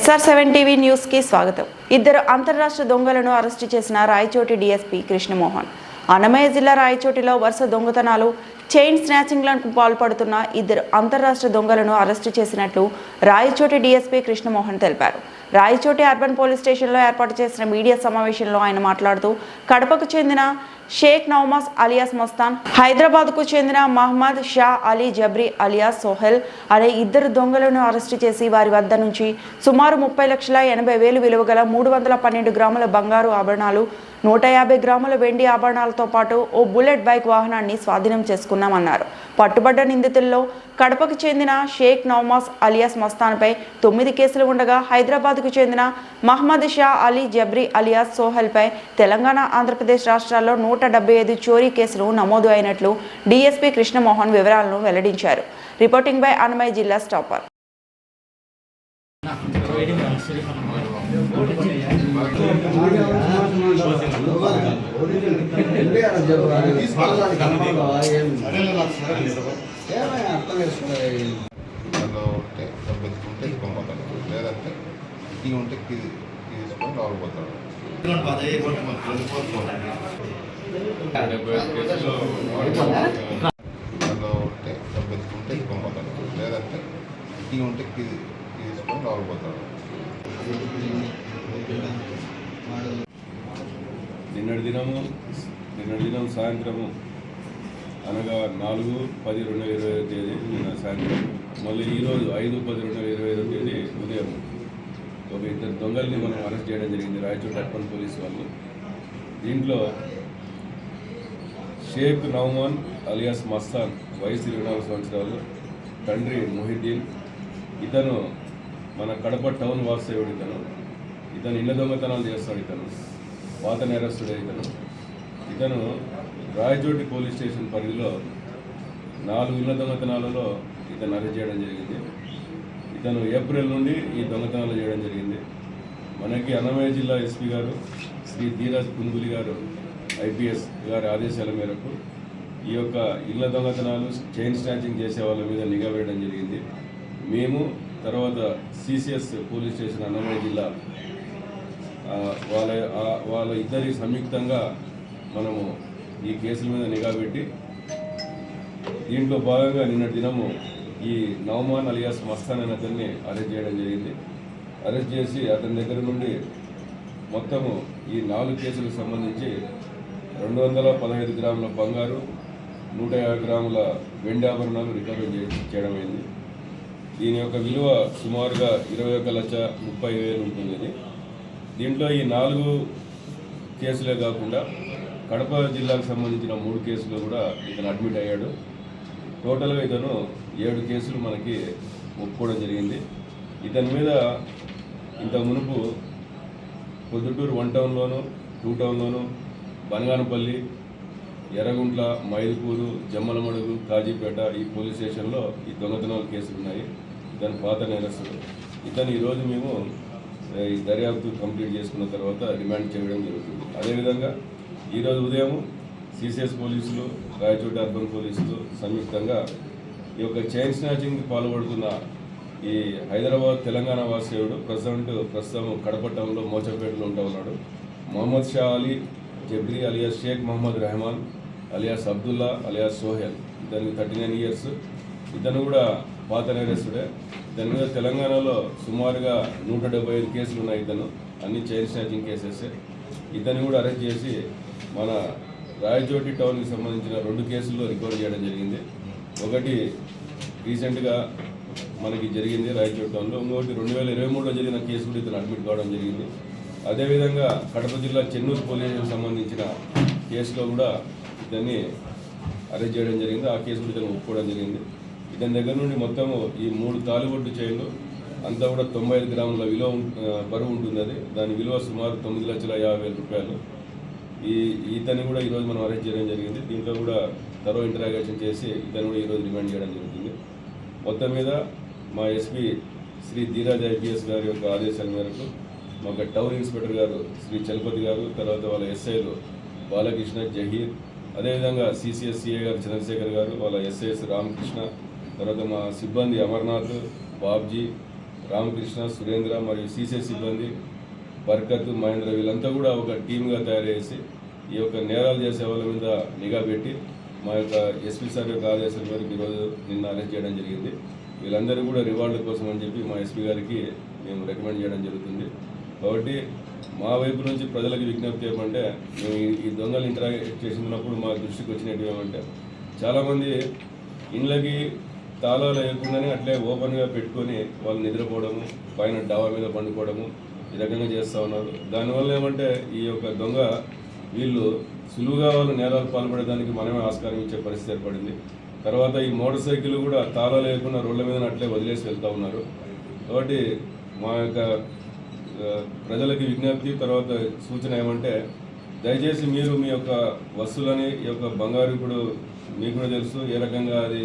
SR seven TV న్యూస్కి స్వాగతం. ఇద్దరు అంతర్రాష్ట్ర దొంగలను అరెస్టు చేసిన రాయచోటి డీఎస్పీ కృష్ణమోహన్. అన్నమయ్య జిల్లా రాయచోటిలో వరుస దొంగతనాలు చైన్ స్నాచింగ్లకు పాల్పడుతున్న ఇద్దరు అంతర్రాష్ట్ర దొంగలను అరెస్టు చేసినట్లు రాయచోటి డీఎస్పీ కృష్ణమోహన్ తెలిపారు. రాయచోటి అర్బన్ పోలీస్ స్టేషన్లో ఏర్పాటు చేసిన మీడియా సమావేశంలో ఆయన మాట్లాడుతూ కడపకు చెందిన షేక్ నౌమాస్ అలియాస్ మస్తాన్ హైదరాబాద్కు చెందిన మహమ్మద్ షా అలీ జబ్రీ అలియాస్ సోహెల్ అనే ఇద్దరు దొంగలను అరెస్టు చేసి వారి వద్ద నుంచి సుమారు ముప్పై లక్షల ఎనభై వేలు విలువ గల మూడు వందల పన్నెండు గ్రాముల బంగారు ఆభరణాలు నూట యాభై గ్రాముల వెండి ఆభరణాలతో పాటు ఓ బుల్లెట్ బైక్ వాహనాన్ని స్వాధీనం చేసుకున్నామన్నారు. పట్టుబడ్డ నిందితుల్లో కడపకు చెందిన షేక్ నౌమాస్ అలియాస్ మస్తాన్పై తొమ్మిది కేసులు ఉండగా హైదరాబాద్కు చెందిన మహమ్మద్ షా అలీ జబ్రీ అలియాస్ సోహెల్పై తెలంగాణ ఆంధ్రప్రదేశ్ రాష్ట్రాల్లో నూట నూట డెబ్బై ఐదు చోరీ కేసులు నమోదు అయినట్లు డీఎస్పీ కృష్ణమోహన్ వివరాలను వెల్లడించారు. రిపోర్టింగ్ బై అన్నమయ్య జిల్లా స్టాపర్. ఉంటే వెతుకుంటే లేదంటే కీ ఉంటే కీ తీసుకొని రావబోతాడు దానిలో ఉంటే లేదంటే కీ ఉంటే కీ తీసుకొని నిన్నటి దినము నిన్నటి దినం సాయంత్రము అనగా నాలుగు పది రెండు వేల ఇరవై ఐదో తేదీ నిన్న సాయంత్రం. మళ్ళీ ఈరోజు ఐదు పది రెండు వేల ఇరవై ఐదో తేదీ ఒక ఇద్దరు దొంగల్ని మనం అరెస్ట్ చేయడం జరిగింది. రాయచోటి అర్బన్ పోలీస్ వాళ్ళు. దీంట్లో షేక్ నౌమాన్ అలియాస్ మస్తాన్ వయసు ఇరవై నాలుగు సంవత్సరాలు తండ్రి మొహిద్దీన్ ఇతను మన కడప టౌన్ వాసేవుడు ఇతను ఇతను ఇళ్ళ దొంగతనాలు చేస్తాడు ఇతను పాత నేరస్తుడే ఇతను. ఇతను రాయచోటి పోలీస్ స్టేషన్ పరిధిలో నాలుగు ఇళ్ళ దొంగతనాలలో ఇతను అరెస్ట్ చేయడం జరిగింది. ఇతను ఏప్రిల్ నుండి ఈ దొంగతనాలు చేయడం జరిగింది. మనకి అన్నమయ్య జిల్లా ఎస్పీ గారు శ్రీ ధీరాజ్ పుంగులి గారు ఐపీఎస్ గారి ఆదేశాల మేరకు ఈ యొక్క ఇళ్ళ దొంగతనాలు చైన్ స్నాచింగ్ చేసే వాళ్ళ మీద నిఘా వేయడం జరిగింది. మేము తర్వాత సిసిఎస్ పోలీస్ స్టేషన్ అన్నమయ్య జిల్లా వాళ్ళ వాళ్ళ ఇద్దరి సంయుక్తంగా మనము ఈ కేసుల మీద నిఘా పెట్టి దీంట్లో భాగంగా నిన్నటి దినము ఈ నవమాన్ అలియాస్ మస్తాన్ అనే అతన్ని అరెస్ట్ చేయడం జరిగింది. అరెస్ట్ చేసి అతని దగ్గర నుండి మొత్తము ఈ నాలుగు కేసులకు సంబంధించి రెండు వందల పదహైదు గ్రాముల బంగారు నూట యాభై గ్రాముల వెండి ఆభరణాలు రికవరీ చేయడమైంది దీని యొక్క విలువ సుమారుగా ఇరవై ఒక లక్ష ముప్పై వేలు ఉంటుంది దీంట్లో ఈ నాలుగు కేసులే కాకుండా కడప జిల్లాకు సంబంధించిన మూడు కేసులు కూడా ఇతను అడ్మిట్ అయ్యాడు. టోటల్గా ఇతను ఏడు కేసులు మనకి ఒప్పుకోవడం జరిగింది. ఇతని మీద ఇంత మునుపు పొద్దుటూరు వన్ టౌన్లోను టూ టౌన్లోను బనగానపల్లి ఎర్రగుంట్ల మైల్పూరు జమ్మలమడుగు కాజీపేట ఈ పోలీస్ స్టేషన్లో ఈ దొంగతనాల కేసులు ఉన్నాయి. ఇతను పాత నేరస్తుడు. ఇతను ఈరోజు మేము ఈ దర్యాప్తు కంప్లీట్ చేసుకున్న తర్వాత రిమాండ్ చేయడం జరుగుతుంది. అదేవిధంగా ఈరోజు ఉదయం సిసిఎస్ పోలీసులు రాయచోటి అర్బన్ పోలీసులు సంయుక్తంగా ఈ యొక్క చైన్ స్నాచింగ్కి పాల్పడుతున్న ఈ హైదరాబాద్ తెలంగాణ వాసేవుడు ప్రజెంట్ ప్రస్తుతం కడప టౌన్లో మోచపేటలో ఉంటా ఉన్నాడు. Mohammed Shah Ali Jabri alias Sheikh Mohammed Rehman alias Abdullah alias Sohail. ఇతనికి థర్టీ నైన్ ఇయర్స్. ఇతను కూడా పాత నేరస్తుడే. ఇతని మీద తెలంగాణలో సుమారుగా నూట డెబ్బై ఐదు కేసులు ఉన్నాయి ఇతను. అన్ని చైన్ స్నాచింగ్ కేసెస్. ఇతన్ని కూడా అరెస్ట్ చేసి మన రాయచోటి టౌన్కి సంబంధించిన రెండు కేసుల్లో రికవర్ చేయడం జరిగింది. ఒకటి రీసెంట్గా మనకి జరిగింది రాయచోటి టౌన్లో ఇంకొకటి రెండు వేల ఇరవై మూడులో జరిగిన కేసు కూడా ఇతను అడ్మిట్ కావడం జరిగింది. అదేవిధంగా కడప జిల్లా చెన్నూరు పోలీసులకు సంబంధించిన కేసులో కూడా ఇతన్ని అరెస్ట్ చేయడం జరిగింది. ఆ కేసు కూడా ఇతను ఒప్పుకోవడం జరిగింది. ఇతని దగ్గర నుండి మొత్తము ఈ మూడు తాలిబొట్టు చైన్లు అంతా కూడా తొంభై ఐదు గ్రాముల విలువ బరువు ఉంటుంది అది. దాని విలువ సుమారు తొమ్మిది లక్షల యాభై వేల రూపాయలు. ఈ ఇతన్ని కూడా ఈరోజు మనం అరెస్ట్ చేయడం జరిగింది. దీంట్లో కూడా తరో ఇంటరాగేషన్ చేసి ఇతను కూడా ఈరోజు రిమాండ్ చేయడం జరుగుతుంది. మొత్తం మీద మా ఎస్పీ శ్రీ ధీరాజ్ ఐపీఎస్ గారి యొక్క ఆదేశాల మేరకు మా టౌన్ ఇన్స్పెక్టర్ గారు శ్రీ చలపతి గారు తర్వాత వాళ్ళ ఎస్ఐలు బాలకృష్ణ జహీర్ అదేవిధంగా సిసిఎస్సిఏ గారు చంద్రశేఖర్ గారు వాళ్ళ ఎస్ఐఎస్ రామకృష్ణ తర్వాత మా సిబ్బంది అమర్నాథ్ బాబ్జీ రామకృష్ణ సురేంద్ర మరియు సిసిఎస్ సిబ్బంది బర్కత్ మహేంద్ర వీళ్ళంతా కూడా ఒక టీమ్గా తయారు చేసి ఈ యొక్క నేరాలు చేసే వాళ్ళ మీద నిఘా పెట్టి మా యొక్క ఎస్పీ సార్ యొక్క ఆదేశం మేరకు ఈరోజు నిన్న అరెస్ట్ చేయడం జరిగింది. వీళ్ళందరూ కూడా రివార్డు కోసం అని చెప్పి మా ఎస్పీ గారికి మేము రికమెండ్ చేయడం జరుగుతుంది. కాబట్టి మా వైపు నుంచి ప్రజలకు విజ్ఞప్తి ఏమంటే మేము ఈ- ఈ దొంగలు ఇంటరాక్ట్ చేసినప్పుడు మా దృష్టికి వచ్చినట్టు ఏమంటే చాలామంది ఇండ్లకి తాళాలు వేయకుండానే అట్లే ఓపెన్గా పెట్టుకొని వాళ్ళు నిద్రపోవడము పైన డాబా మీద పండుకోవడము ఈ రకంగా చేస్తూ ఉన్నారు. దానివల్ల ఏమంటే ఈ యొక్క దొంగ వీళ్ళు సులువుగా వాళ్ళు నేరాలు పాల్పడడానికి మనమే ఆస్కారం ఇచ్చే పరిస్థితి ఏర్పడింది. తర్వాత ఈ మోటార్ సైకిల్ కూడా తాళా లేకుండా రోడ్ల మీద అట్లే వదిలేసి వెళ్తూ ఉన్నారు. కాబట్టి మా యొక్క ప్రజలకి విజ్ఞప్తి తర్వాత సూచన ఏమంటే దయచేసి మీరు మీ యొక్క వస్తువులని ఈ యొక్క బంగారు ఇప్పుడు మీకు కూడా తెలుసు ఏ రకంగా అది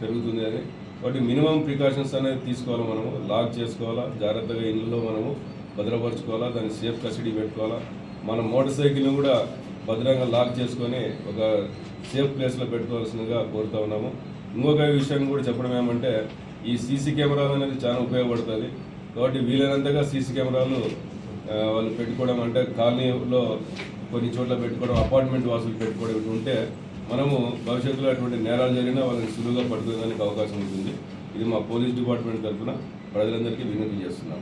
పెరుగుతుంది అని. కాబట్టి మినిమం ప్రికాషన్స్ అనేది తీసుకోవాలి మనము లాక్ చేసుకోవాలా జాగ్రత్తగా ఇళ్ళలో మనము భద్రపరచుకోవాలా దాన్ని సేఫ్ కస్టడీ పెట్టుకోవాలా? మన మోటార్ సైకిల్ని కూడా భద్రంగా లాక్ చేసుకొని ఒక సేఫ్ ప్లేస్లో పెట్టుకోవాల్సిందిగా కోరుతా ఉన్నాము. ఇంకొక విషయం కూడా చెప్పడం ఏమంటే ఈ సీసీ కెమెరాలు అనేది చాలా ఉపయోగపడుతుంది. కాబట్టి వీలైనంతగా సీసీ కెమెరాలు వాళ్ళు పెట్టుకోవడం అంటే కాలనీలో కొన్ని చోట్ల పెట్టుకోవడం అపార్ట్మెంట్ వాసులు పెట్టుకోవడం ఇటు ఉంటే మనము భవిష్యత్తులో అటువంటి నేరాలు జరిగినా వాళ్ళని సులువుగా పట్టుకోవడానికి అవకాశం ఉంటుంది. ఇది మా పోలీస్ డిపార్ట్మెంట్ తరఫున ప్రజలందరికీ విజ్ఞప్తి చేస్తున్నాం